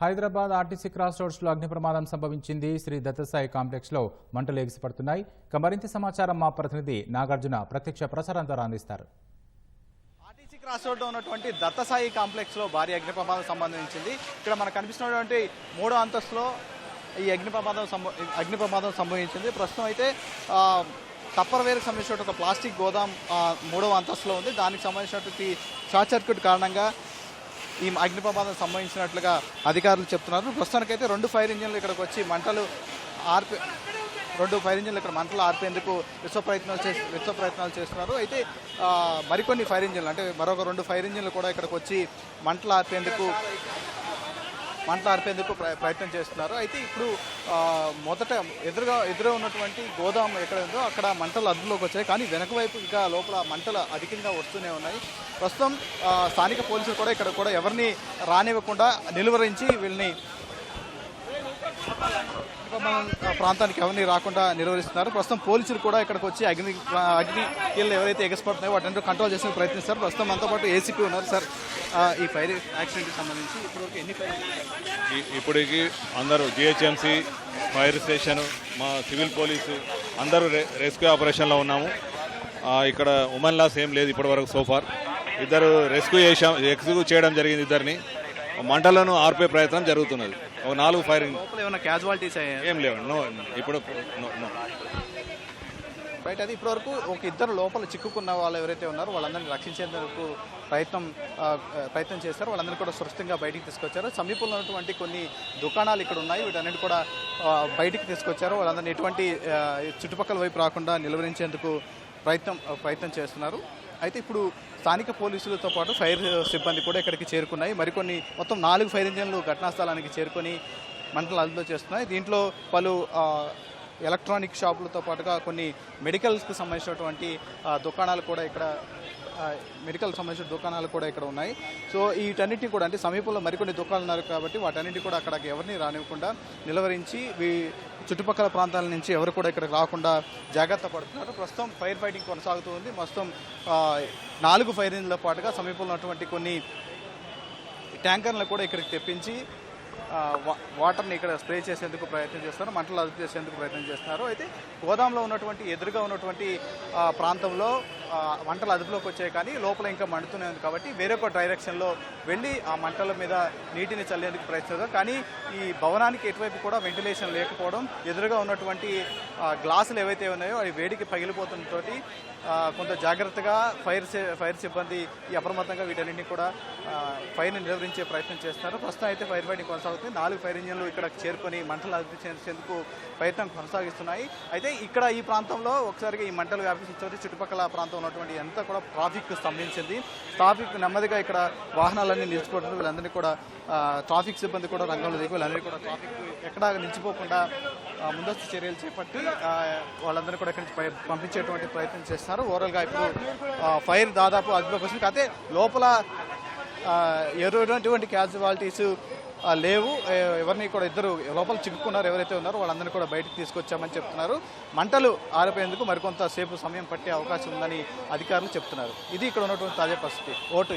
Hyderabad RTC cross రోడ్స్లో అగ్ని ప్రమాదం సంభవించింది. శ్రీ దత్తసాయి కాంప్లెక్స్లో మంటలు ఎగిసిపడుతున్నాయి ఇక మరింత సమాచారం మా ప్రతినిధి నాగార్జున ప్రత్యక్ష ప్రసారం ద్వారా అందిస్తారు. ఆర్టీసీ క్రాస్ రోడ్లో ఉన్నటువంటి దత్తసాయి కాంప్లెక్స్లో భారీ అగ్ని ప్రమాదం సంబంధించింది ఇక్కడ మనకు కనిపిస్తున్నటువంటి మూడో అంతస్తులో ఈ అగ్ని ప్రమాదం అగ్ని ప్రమాదం సంభవించింది. ప్రస్తుతం అయితే ఆ, టప్పర్వేర్కి సంబంధించిన ఒక ప్లాస్టిక్ గోదాం మూడవ అంతస్తులో ఉంది. దానికి సంబంధించినటువంటి షార్ట్ సర్క్యూట్ కారణంగా ఈ అగ్ని ప్రమాదం సంభవించినట్లుగా అధికారులు చెప్తున్నారు. ప్రస్తుతానికైతే రెండు ఫైర్ ఇంజన్లు ఇక్కడికి వచ్చి మంటలు ఆర్పి రెండు ఫైర్ ఇంజన్లు ఇక్కడ మంటలు ఆర్పేందుకు విశ్వ ప్రయత్నాలు చేసి విశ్వ ప్రయత్నాలు చేస్తున్నారు. అయితే మరికొన్ని ఫైర్ ఇంజన్లు అంటే మరొక రెండు ఫైర్ ఇంజన్లు కూడా ఇక్కడికి వచ్చి మంటలు ఆర్పేందుకు మంటలు ఆర్పేందుకు ప్ర- ప్రయత్నం చేస్తున్నారు. అయితే ఇప్పుడు మొదట ఎదురుగా ఎదురుగా ఉన్నటువంటి గోదాం ఎక్కడ ఉందో అక్కడ మంటలు అదుపులోకి వచ్చాయి. కానీ వెనక వైపు ఇంకా లోపల మంటలు అధికంగా వస్తూనే ఉన్నాయి. ప్రస్తుతం స్థానిక పోలీసులు కూడా ఇక్కడ కూడా ఎవరిని రానివ్వకుండా నిలువరించి వీళ్ళని ప్రాంతానికి ఎవరిని రాకుండా నిర్వహిస్తున్నారు. ప్రస్తుతం పోలీసులు కూడా ఇక్కడికి వచ్చి అగ్ని అగ్ని కీళ్ళు ఎవరైతే ఎగసిపడుతున్నాయో వాటిని కంట్రోల్ చేసే ప్రయత్నిస్తారు. ప్రస్తుతం మనతో పాటు ఏసీపీ ఉన్నారు సార్. ఈ ఫైర్ యాక్సిడెంట్కి సంబంధించి ఇప్పటివరకు ఎన్ని ఫైర్ ఇప్పటికి అందరూ జిహెచ్ఎంసీ ఫైర్ స్టేషన్ మా సివిల్ పోలీసు అందరూ రెస్క్యూ ఆపరేషన్లో ఉన్నాము. ఇక్కడ ఉమెన్ లాస్ ఏం లేదు ఇప్పటివరకు సోఫార్ ఇద్దరు రెస్క్యూ చేసాం రెస్క్యూ చేయడం జరిగింది ఇద్దరిని. మంటలను ఆర్పే ప్రయత్నం జరుగుతున్నది. ఒక నాలుగు ఫైరింగ్. లోపల ఏమైనా క్యాజువాలిటీస్ ఏం లేవు. నో ఇప్పుడు నో నో. రైట్ అది ఇప్పటివరకు ఒక ఇద్దరు లోపల చిక్కుకున్న వాళ్ళు ఎవరైతే ఉన్నారో వాళ్ళందరినీ రక్షించేందుకు ప్రయత్నం ప్రయత్నం చేస్తారు. వాళ్ళందరినీ కూడా సురక్షితంగా బయటికి తీసుకొచ్చారు. సమీపంలో ఉన్నటువంటి కొన్ని దుకాణాలు ఇక్కడ ఉన్నాయి. వీటన్నిటి కూడా బయటికి తీసుకొచ్చారు. వాళ్ళందరినీ ఎటువంటి చుట్టుపక్కల వైపు రాకుండా నిలువరించేందుకు ప్రయత్నం ప్రయత్నం చేస్తున్నారు. అయితే ఇప్పుడు స్థానిక పోలీసులతో పాటు ఫైర్ సిబ్బంది కూడా ఇక్కడికి చేరుకున్నాయి. మరికొన్ని మొత్తం నాలుగు ఫైర్ ఇంజన్లు ఘటనా స్థలానికి చేరుకొని మంటలు అదుపులో చేస్తున్నాయి. దీంట్లో పలు ఎలక్ట్రానిక్ షాపులతో పాటుగా కొన్ని మెడికల్స్కి సంబంధించినటువంటి దుకాణాలు కూడా ఇక్కడ మెడికల్ సంబంధించిన దుకాణాలు కూడా ఇక్కడ ఉన్నాయి. సో వీటన్నిటిని కూడా అంటే సమీపంలో మరికొన్ని దుకాణాలు ఉన్నారు కాబట్టి వాటన్నిటి కూడా అక్కడికి ఎవరిని రానివ్వకుండా నిలవరించి వీ చుట్టుపక్కల ప్రాంతాల నుంచి ఎవరు కూడా ఇక్కడికి రాకుండా జాగ్రత్త పడుతున్నారు. ప్రస్తుతం ఫైర్ ఫైటింగ్ కొనసాగుతూ ఉంది. మొత్తం నాలుగు ఫైర్ ఇంజిన్ల పాటుగా సమీపంలో ఉన్నటువంటి కొన్ని ట్యాంకర్లను కూడా ఇక్కడికి తెప్పించి వాటర్ని ఇక్కడ స్ప్రే చేసేందుకు ప్రయత్నం చేస్తారు మంటలు అదుపు చేసేందుకు ప్రయత్నం చేస్తున్నారు అయితే గోదాంలో ఉన్నటువంటి ఎదురుగా ఉన్నటువంటి ప్రాంతంలో మంటలు అదుపులోకి వచ్చాయి కానీ లోపల ఇంకా మండుతూనే ఉంది కాబట్టి వేరొక డైరెక్షన్లో వెళ్ళి ఆ మంటల మీద నీటిని చల్లేందుకు ప్రయత్నిస్తారు కానీ ఈ భవనానికి ఎటువైపు కూడా వెంటిలేషన్ లేకపోవడం ఎదురుగా ఉన్నటువంటి గ్లాసులు ఏవైతే ఉన్నాయో అవి వేడికి పగిలిపోతుంటోటి కొంత జాగ్రత్తగా ఫైర్ ఫైర్ సిబ్బంది అప్రమత్తంగా వీటన్నింటినీ కూడా ఫైర్ని నిర్వహించే ప్రయత్నం చేస్తున్నారు ప్రస్తుతం అయితే ఫైర్ ఫైటింగ్ కొనసాగుతుంది. నాలుగు ఫైర్ ఇంజన్లు ఇక్కడ చేరుకొని మంటలు అదుపు చేసేందుకు ప్రయత్నం కొనసాగిస్తున్నాయి. అయితే ఇక్కడ ఈ ప్రాంతంలో ఒకసారిగా ఈ మంటలు వ్యాపించే చుట్టుపక్కల ప్రాంతం ఉన్నటువంటి ఎంత కూడా ట్రాఫిక్ స్తంభించింది. ట్రాఫిక్ నెమ్మదిగా ఇక్కడ వాహనాలన్నీ నిలిచిపోతుంది వీళ్ళందరినీ కూడా ట్రాఫిక్ సిబ్బంది కూడా రంగంలో దిగి వీళ్ళందరినీ కూడా ట్రాఫిక్ ఎక్కడ నిలిచిపోకుండా ముందస్తు చర్యలు చేపట్టి వాళ్ళందరినీ కూడా ఇక్కడి నుంచి పై- పంపించేటువంటి ప్రయత్నం చేస్తున్నారు ఓవరాల్గా ఇప్పుడు ఫైర్ దాదాపు అదుపులోకి అయితే లోపల ఎటువంటి క్యాజువాలిటీస్ లేవు. ఎవరిని కూడా ఇద్దరు లోపల చిక్కుకున్నారు. ఎవరైతే ఉన్నారో వాళ్ళందరినీ కూడా బయటకు తీసుకొచ్చామని చెప్తున్నారు. మంటలు ఆరిపోయేందుకు మరికొంతసేపు సమయం పట్టే అవకాశం ఉందని అధికారులు చెప్తున్నారు. ఇది ఇక్కడ ఉన్నటువంటి తాజా పరిస్థితి. ఓటు